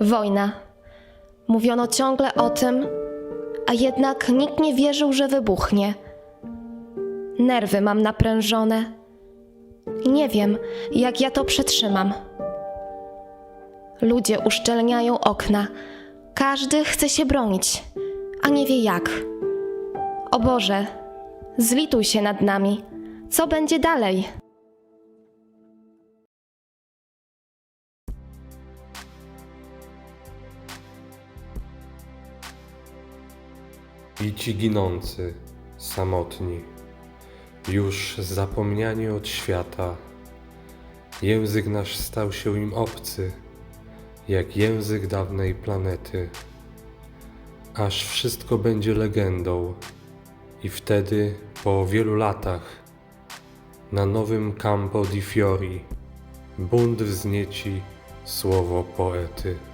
Wojna. Mówiono ciągle o tym, a jednak nikt nie wierzył, że wybuchnie. Nerwy mam naprężone. Nie wiem, jak ja to przetrzymam. Ludzie uszczelniają okna. Każdy chce się bronić, a nie wie jak. O Boże, zlituj się nad nami. Co będzie dalej? I ci ginący, samotni, już zapomniani od świata, język nasz stał się im obcy, jak język dawnej planety. Aż wszystko będzie legendą, i wtedy, po wielu latach, na nowym Campo di Fiori, bunt wznieci słowo poety.